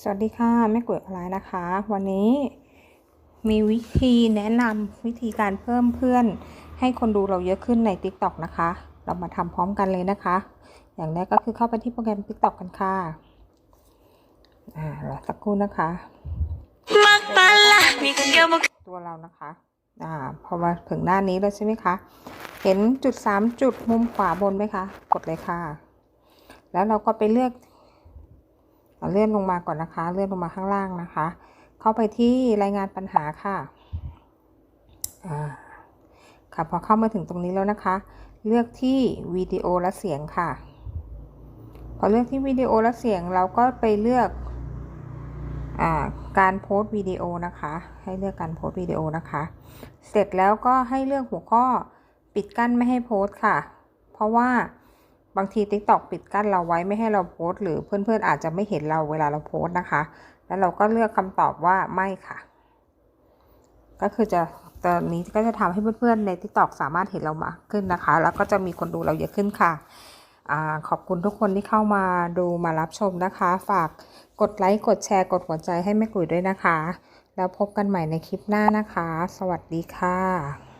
สวัสดีค่ะแม่กวยอะไรนะคะ วันนี้มีวิธีแนะนำวิธีการเพิ่มเพื่อน ให้คนดูเราเยอะขึ้นใน TikTok นะคะ เรามาทำพร้อมกันเลยนะคะ อย่างแรกก็คือเข้าไปที่โปรแกรม TikTok กันค่ะอ่ารอสักครู่นะคะตัวเรานะคะอ่าพอมาถึงหน้านี้แล้วใช่ไหมคะ เห็นจุดสามจุดมุมขวาบนไหมคะ กดเลยค่ะ แล้วเราก็ไปเลือก เลื่อนลงมาก่อนนะคะ เลื่อนลงมาข้างล่างนะคะ เข้าไปที่รายงานปัญหาค่ะค่ะพอเข้ามาถึงตรงนี้แล้วนะคะ เลือกที่วิดีโอและเสียงค่ะ พอเลือกที่วิดีโอและเสียงเราก็ไปเลือกอการโพสต์วิดีโอนะคะ ให้เลือกการโพสต์วิดีโอนะคะ เสร็จแล้วก็ให้เลือกหัวข้อปิดกั้นไม่ให้โพสต์ค่ะ เพราะว่า บางที TikTok ปิดกั้นเราไว้ไม่ให้เราโพสต์หรือเพื่อนๆอาจจะไม่เห็นเราเวลาเราโพสต์นะคะ แล้วเราก็เลือกคำตอบว่าไม่ค่ะ ก็คือจะตอนนี้ก็จะทำให้เพื่อนๆใน TikTok สามารถเห็นเรามากขึ้นนะคะ แล้วก็จะมีคนดูเราเยอะขึ้นค่ะอขอบคุณทุกคนที่เข้ามาดูมารับชมนะคะ ฝากกดไลค์กดแชร์กดหัวใจให้แม่กุยด้วยนะคะ แล้วพบกันใหม่ในคลิปหน้านะคะ สวัสดีค่ะ